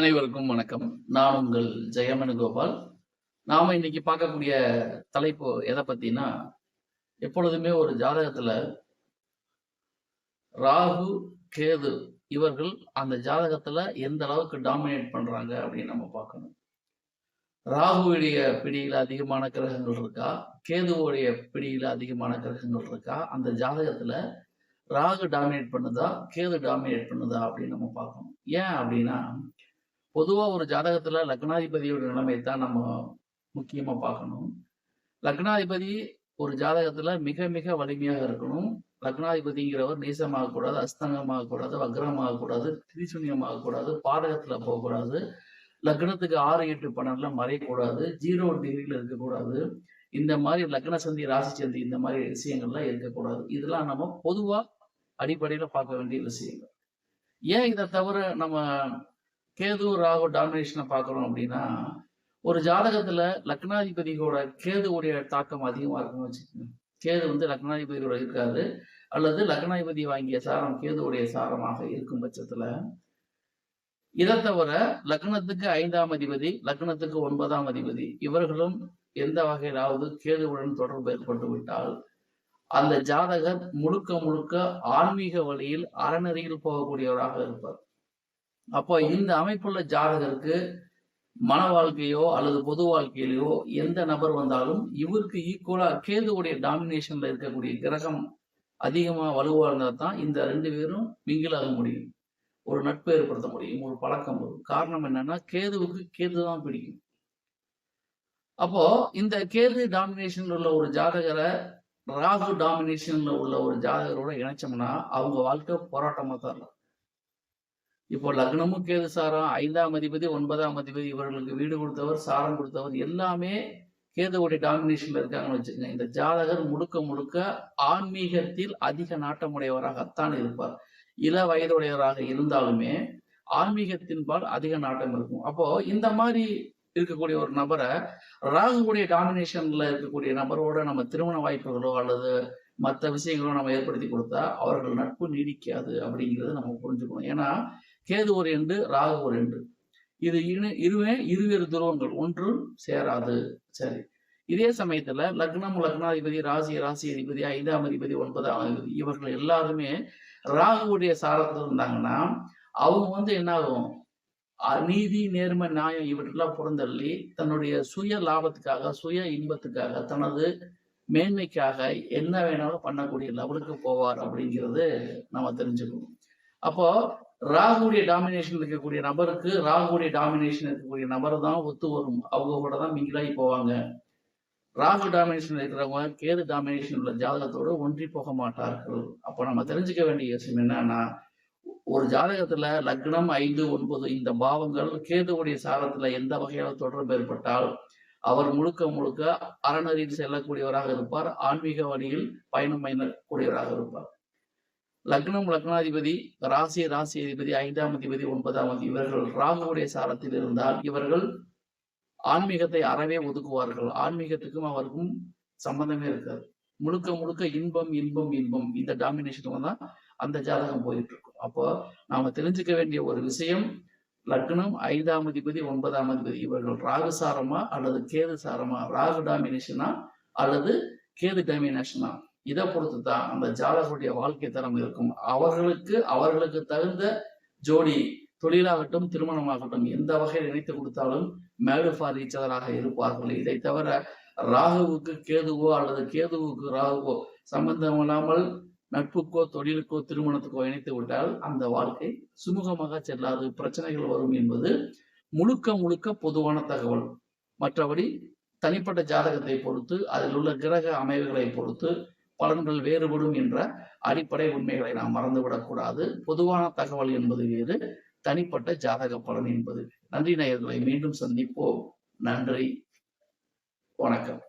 அனைவருக்கும் வணக்கம். நான் உங்கள் ஜெயமனு கோபால். நாம இன்னைக்கு பார்க்கக்கூடிய தலைப்பு எதை பத்தினா எப்பொழுதுமே ஒரு ஜாதகத்துல ராகு கேது இவர்கள் அந்த ஜாதகத்துல எந்த அளவுக்கு டாமினேட் பண்றாங்க அப்படின்னு நம்ம பார்க்கணும். ராகுவுடைய பிடியில அதிகமான கிரகங்கள் இருக்கா? கேதுவுடைய பிடியில அதிகமான கிரகங்கள் இருக்கா? அந்த ஜாதகத்துல ராகு டாமினேட் பண்ணுதா? கேது டாமினேட் பண்ணுதா அப்படின்னு நம்ம பார்க்கணும். ஏன் அப்படின்னா பொதுவாக ஒரு ஜாதகத்தில் லக்னாதிபதியோட நிலைமை தான் நம்ம முக்கியமாக பார்க்கணும். லக்னாதிபதி ஒரு ஜாதகத்தில் மிக மிக வலிமையாக இருக்கணும். லக்னாதிபதிங்கிறவர் நீசமாகக்கூடாது அஸ்தங்கமாகக்கூடாது வக்ரமாகக்கூடாது திரிசூன்யமாகக்கூடாது வக்ரமாக போகக்கூடாது லக்னத்துக்கு ஆறு எட்டு பன்னெண்டுல மறையக்கூடாது. ஜீரோ டிகிரியில் இருக்கக்கூடாது. இந்த மாதிரி லக்ன சந்தி ராசி சந்தி இந்த மாதிரி விஷயங்கள்லாம் இருக்கக்கூடாது. இதெல்லாம் நம்ம பொதுவாக அடிப்படையில் பார்க்க வேண்டிய விஷயங்கள். ஏன் இதை தவிர நம்ம கேது ராகு டாமினேஷனை பார்க்குறோம் அப்படின்னா ஒரு ஜாதகத்துல லக்னாதிபதியோட கேதுவுடைய தாக்கம் அதிகமா இருக்குன்னு வச்சுக்கோங்க. கேது வந்து லக்னாதிபதியோட இருக்காது அல்லது லக்னாதிபதி வாங்கிய சாரம் கேதுவுடைய சாரமாக இருக்கும் பட்சத்துல இதை தவிர லக்னத்துக்கு ஐந்தாம் அதிபதி லக்னத்துக்கு ஒன்பதாம் அதிபதி இவர்களும் எந்த வகையிலாவது கேதுவுடன் தொடர்பு ஏற்பட்டு விட்டால் அந்த ஜாதகர் முழுக்க முழுக்க ஆன்மீக வழியில் அறநெறியில் போகக்கூடியவராக இருப்பார். அப்போ இந்த அமைப்புள்ள ஜாதகருக்கு மன வாழ்க்கையோ அல்லது பொது வாழ்க்கையிலையோ எந்த நபர் வந்தாலும் இவருக்கு ஈக்குவலா கேதுவுடைய டாமினேஷன்ல இருக்கக்கூடிய கிரகம் அதிகமா வலுவா இருந்தா தான் இந்த ரெண்டு பேரும் மிங்கிலாக முடியும். ஒரு நட்பு ஏற்படுத்த முடியும் ஒரு பழக்கம் வரும். காரணம் என்னன்னா கேதுவுக்கு கேது தான் பிடிக்கும். அப்போ இந்த கேது டாமினேஷன்ல உள்ள ஒரு ஜாதகரை ராகு டாமினேஷன்ல உள்ள ஒரு ஜாதகரோட இணைச்சோம்னா அவங்க வாழ்க்கை போராட்டமா தான் இருக்கும். இப்போ லக்னமும் கேது சாரம் ஐந்தாம் அதிபதி ஒன்பதாம் அதிபதி இவர்களுக்கு வீடு கொடுத்தவர் சாரம் கொடுத்தவர் எல்லாமே கேதுவுடைய டாமினேஷன்ல இருக்காங்கன்னு வச்சுக்கோங்க. இந்த ஜாதகர் முழுக்க முழுக்க ஆன்மீகத்தில் அதிக நாட்டமுடையவராகத்தான் இருப்பார். இள வயதுடையவராக இருந்தாலுமே ஆன்மீகத்தின்பால் அதிக நாட்டம் இருக்கும். அப்போ இந்த மாதிரி இருக்கக்கூடிய ஒரு நபரை ராகுடைய டாமினேஷன்ல இருக்கக்கூடிய நபரோட நம்ம திருமண வாய்ப்புகளோ அல்லது மற்ற விஷயங்களோ நம்ம ஏற்படுத்தி கொடுத்தா அவர்கள் நட்பு நீடிக்காது அப்படிங்கிறத நம்ம புரிஞ்சுக்கணும். ஏன்னா கேது ஒரு என்று ராகு ஒரு எண்டு இது இரு இருவே இருவேறு துருவங்கள் ஒன்றும் சேராது. சரி. இதே சமயத்துல லக்னம் லக்னாதிபதி ராசி ராசி அதிபதி ஐந்தாம் அதிபதி ஒன்பதாம் அதிபதி இவர்கள் எல்லாருமே ராகுவுடைய சாரத்தில் இருந்தாங்கன்னா அவங்க வந்து என்ன ஆகும் நீதி நேர்மை நியாயம் இவற்றெல்லாம் புறந்தள்ளி தன்னுடைய சுய லாபத்துக்காக சுய இன்பத்துக்காக தனது மேன்மைக்காக என்ன வேணாலும் பண்ணக்கூடிய லெவலுக்கு போவார் அப்படிங்கிறது நம்ம தெரிஞ்சுக்கணும். அப்போ ராகுடைய டாமினேஷன் இருக்கக்கூடிய நபருக்கு ராகுடைய டாமினேஷன் இருக்கக்கூடிய நபர் தான் ஒத்து வரும். அவங்க கூட தான் மிங்கிலாகி போவாங்க. ராகு டாமினேஷன் இருக்கிறவங்க கேது டாமினேஷன் உள்ள ஜாதகத்தோடு ஒன்றி போக மாட்டார்கள். அப்போ நம்ம தெரிஞ்சுக்க வேண்டிய விஷயம் என்னன்னா ஒரு ஜாதகத்துல லக்னம் ஐந்து ஒன்பது இந்த பாவங்கள் கேதுவுடைய சாரத்துல எந்த வகையான தொடர்பு ஏற்பட்டால் அவர் முழுக்க முழுக்க அறநறியில் செல்லக்கூடியவராக இருப்பார். ஆன்மீக வழியில் பயணம் பயணக்கூடியவராக இருப்பார். லக்னம் லக்னாதிபதி ராசி ராசி அதிபதி ஐந்தாம் அதிபதி ஒன்பதாம் அதிபதி இவர்கள் ராகுவுடைய சாரத்தில் இருந்தால் இவர்கள் ஆன்மீகத்தை அறவே ஒதுக்குவார்கள். ஆன்மீகத்துக்கும் அவருக்கும் சம்பந்தமே இருக்காது. முழுக்க முழுக்க இன்பம் இன்பம் இன்பம் இந்த டாமினேஷன் தான் அந்த ஜாதகம் போயிட்டு இருக்கும் அப்போ நாம தெரிஞ்சுக்க வேண்டிய ஒரு விஷயம் லக்னம் ஐந்தாம் அதிபதி ஒன்பதாம் அதிபதி. இவர்கள் ராகு சாரமா அல்லது கேது சாரமா? ராகு டாமினேஷனா அல்லது கேது டாமினேஷனா இதை பொறுத்து தான் அந்த ஜாதகருடைய வாழ்க்கை தரம் இருக்கும். அவர்களுக்கு அவர்களுக்கு தகுந்த ஜோடி தொழிலாகட்டும் திருமணமாகட்டும் எந்த வகையில் நினைத்து கொடுத்தாலும் மேடு ஃபார் ஈச்சதராக இருப்பார்கள். இதை தவிர ராகுவுக்கு கேதுவோ அல்லது கேதுவுக்கு ராகுவோ சம்பந்தம் இல்லாமல் நட்புக்கோ தொழிலுக்கோ திருமணத்துக்கோ இணைத்து விட்டால் அந்த வாழ்க்கை சுமூகமாக செல்லாது. பிரச்சனைகள் வரும் என்பது முழுக்க முழுக்க பொதுவான தகவல். மற்றபடி தனிப்பட்ட ஜாதகத்தை பொறுத்து அதில் உள்ள கிரக அமைவுகளை பொறுத்து பலன்கள் வேறுபடும் என்ற அடிப்படை உண்மைகளை நாம் மறந்துவிடக்கூடாது பொதுவான தகவல் என்பது வேறு தனிப்பட்ட ஜாதக பலன் என்பது நன்றி நேயர்களை மீண்டும் சந்திப்போம். நன்றி. வணக்கம்.